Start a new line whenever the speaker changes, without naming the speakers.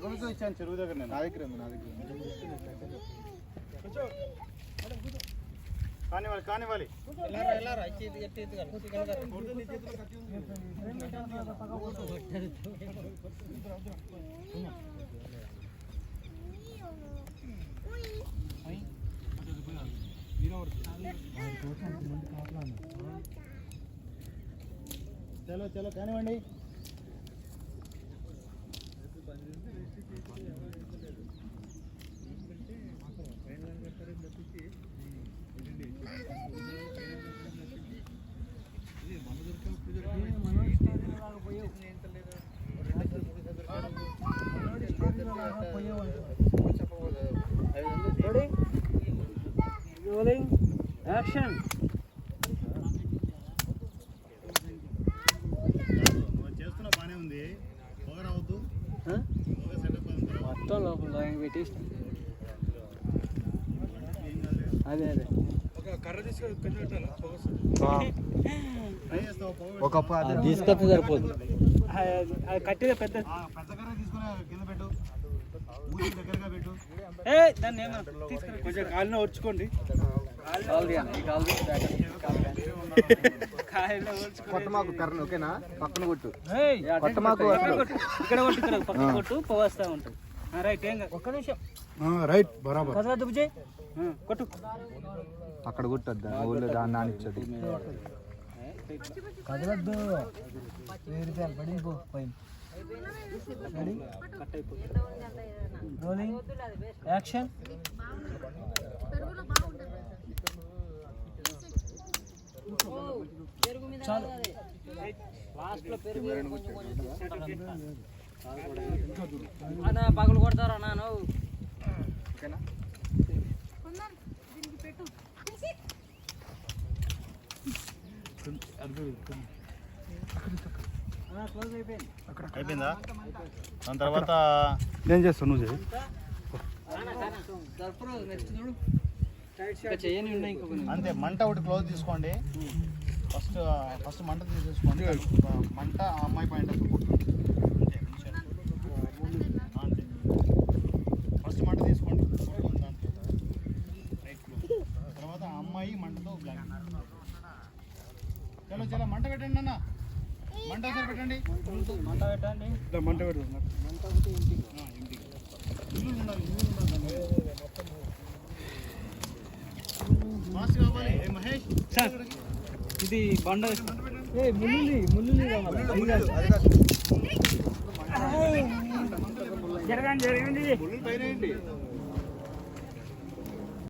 ఎక్కడి నుంచో ఇచ్చాను చెరువు దగ్గర నేను.
నా దగ్గర ఉంది నా దగ్గర.
కానివ్వాలి కానివ్వాలి చలో చలో కానివ్వండి.
రోలింగ్ యాక్షన్
చేస్తున్న ఉంది
మొత్తం లోపల
ఏం కాదు
అదే అదే
ఒక
తీసుకొస్తే సరిపోతుంది అది కట్టిన పెద్ద
ఆ, పెద్ద కర్ర తీసుకుని కింద పెట్టు ఊరి దగ్గరగా పెట్టు
ఏ దాన్ని. కొంచెం కాళ్ళని ఓడ్చుకోండి
కొత్త మాకు కర్ణ ఓకేనా? పక్కన కొట్టు.
ఏయ్,
కొత్త మాకు
ఇక్కడ కొట్టు. ఇక్కడ కొట్టు ఇక్కడ పక్కన కొట్టు పోవస్తా ఉంటుంది. ఆ, రైట్ ఏం. ఒక్క నిమిషం.
రైట్ బరాబర్.
కొట్టు.
అక్కడ కొట్టద్దా ఊళ్ళో దాన్ని నానిచ్చది
కదలద్దు పడింది పో పైన. రోలింగ్ యాక్షన్ చాలు. అన్నా పగలు కొడతారా నాను క్లోజ్ అయిపోయింది
అయిపోయిందా? దాని తర్వాత
నేను చేస్తాను నువ్వు
అంతే మంట ఒకటి క్లోజ్ తీసుకోండి. ఫస్ట్ ఫస్ట్ మంట తీసేసుకోండి. మంట ఆ అమ్మాయి పాయింట్ ఫస్ట్ మంట తీసుకోండి. తర్వాత అమ్మాయి మంటతో బ్లాక్ చలో చలో మంట పెట్టండి అన్న. మంట పెట్టండి.
మంట పెట్టండి.
మంట పెట్టు
మంట ఒకటి ఇంటికి.
ఇల్లు ఉండాలి ఇల్లు ఉండాలి కావాలి. మహేష్?
సార్ ఇది బండ ఏ ముల్లులి ముల్లులి జరగండి జరగండి.
ముళ్ళు పైన వేయండి.